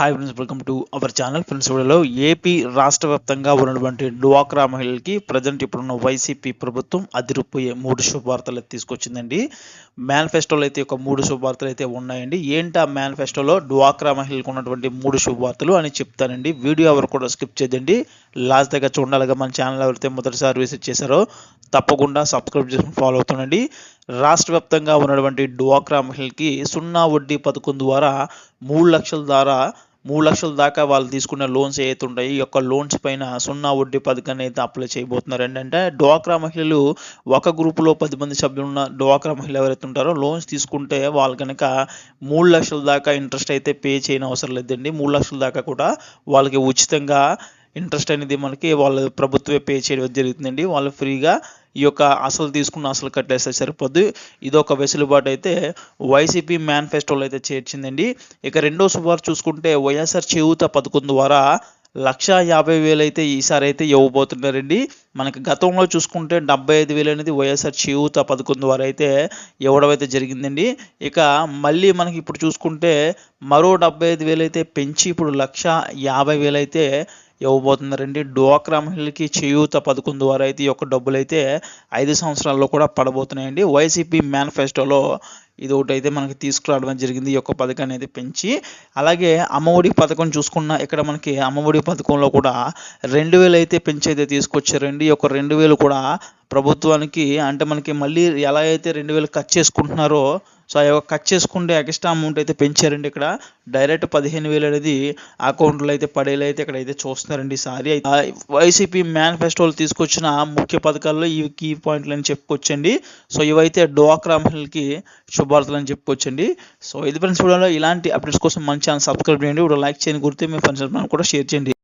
Hi friends welcome to our channel friends వీడియోలో AP రాష్ట్ర వ్యాప్తంగా ఉన్నటువంటి డ్వాక్రా మహిళలకి ప్రజెంట్ ఇప్పుడున్న వైసీపీ ప్రభుత్వం అదిరిపోయే మూడు శుభవార్తలు తీసుకొచ్చిందండి. మేనిఫెస్టోలో అయితే ఒక మూడు శుభవార్తలు అయితే ఉన్నాయండి. ఏంటి ఆ మేనిఫెస్టోలో డ్వాక్రా మహిళలకు ఉన్నటువంటి మూడు శుభవార్తలు అని చెప్తానండి. వీడియో ఎవరు కూడా స్కిప్ చేయండి లాస్ట్ దగ్గర చూడాలిగా మన ఛానల్ ఎవరైతే మొదటిసారి విజిట్ చేశారో తప్పకుండా సబ్స్క్రైబ్ చేసుకుని ఫాలో అవుతుండండి. రాష్ట్ర వ్యాప్తంగా ఉన్నటువంటి డ్వాక్రా మహిళలకి సున్నా వడ్డీ పథకం ద్వారా మూడు లక్షల ద్వారా మూడు లక్షల దాకా వాళ్ళు తీసుకున్న లోన్స్ ఏవైతే ఉంటాయి ఈ యొక్క లోన్స్ పైన సున్నా వడ్డీ పథకాన్ని అయితే అప్లై చేయబోతున్నారు. ఏంటంటే డ్వాక్రా మహిళలు ఒక గ్రూపులో పది మంది సభ్యులు ఉన్న డ్వాక్రా మహిళలు ఎవరైతే ఉంటారో లోన్స్ తీసుకుంటే వాళ్ళు కనుక మూడు లక్షల దాకా ఇంట్రెస్ట్ అయితే పే చేయని అవసరం లేదండి. మూడు లక్షల దాకా కూడా వాళ్ళకి ఉచితంగా ఇంట్రెస్ట్ అనేది మనకి వాళ్ళ ప్రభుత్వమే పే చేయడం జరుగుతుందండి. వాళ్ళు ఫ్రీగా ఈ యొక్క అసలు తీసుకున్న అసలు కట్టేస్తే సరిపోద్ది. ఇదొక వెసులుబాటు అయితే వైసీపీ మేనిఫెస్టోలో అయితే చేర్చిందండి. ఇక రెండో సుమారు చూసుకుంటే వైఎస్ఆర్ చేయూత పథకం ద్వారా లక్ష యాభై వేలు అయితే ఈసారి అయితే ఇవ్వబోతున్నారండి. మనకి గతంలో చూసుకుంటే డెబ్బై ఐదు వేలు అనేది వైఎస్ఆర్ చేయూత పథకం ద్వారా అయితే ఇవ్వడం అయితే జరిగిందండి. ఇక మళ్ళీ మనకి ఇప్పుడు చూసుకుంటే మరో డెబ్బై ఐదు వేలు అయితే పెంచి ఇప్పుడు లక్ష యాభై వేలు అయితే ఇవ్వబోతున్నారండి. డ్వాక్రా మహిళలకి చేయూత పథకం ద్వారా అయితే ఈ యొక్క డబ్బులు అయితే ఐదు సంవత్సరాల్లో కూడా పడబోతున్నాయండి. వైసీపీ మేనిఫెస్టోలో ఇది ఒకటి అయితే మనకి తీసుకురావడం జరిగింది. ఈ యొక్క పథకాన్ని అయితే పెంచి అలాగే అమ్మఒడి పథకం చూసుకున్న ఇక్కడ మనకి అమ్మఒడి పథకంలో కూడా రెండు వేలు అయితే పెంచి అయితే తీసుకొచ్చారండి. ఈ యొక్క రెండు వేలు కూడా ప్రభుత్వానికి అంటే మనకి మళ్ళీ ఎలా అయితే రెండు వేలు కట్ చేసుకుంటున్నారో సో ఆ యొక్క కట్ చేసుకుంటే ఎక్స్ట్రా అమౌంట్ అయితే పెంచారండి ఇక్కడ. డైరెక్ట్ పదిహేను వేలు అనేది అకౌంట్లో అయితే పడేలా అయితే ఇక్కడ అయితే చూస్తున్నారండి ఈసారి వైసీపీ మేనిఫెస్టోలు తీసుకొచ్చిన ముఖ్య పథకాల్లో ఈ కీ పాయింట్లు అని చెప్పుకోవచ్చండి సో ఇవైతే డ్వాక్రా మహిళలకి శుభార్తలు అని చెప్పుకోవచ్చండి సో ఇది ఫ్రెండ్స్ వీడియోలో ఇలాంటి అప్డేట్స్ కోసం మంచి ఛానల్ సబ్స్క్రైబ్ చేయండి. ఇప్పుడు లైక్ చేయని గుర్తే మీ ఫ్రెండ్స్ కూడా షేర్ చేయండి.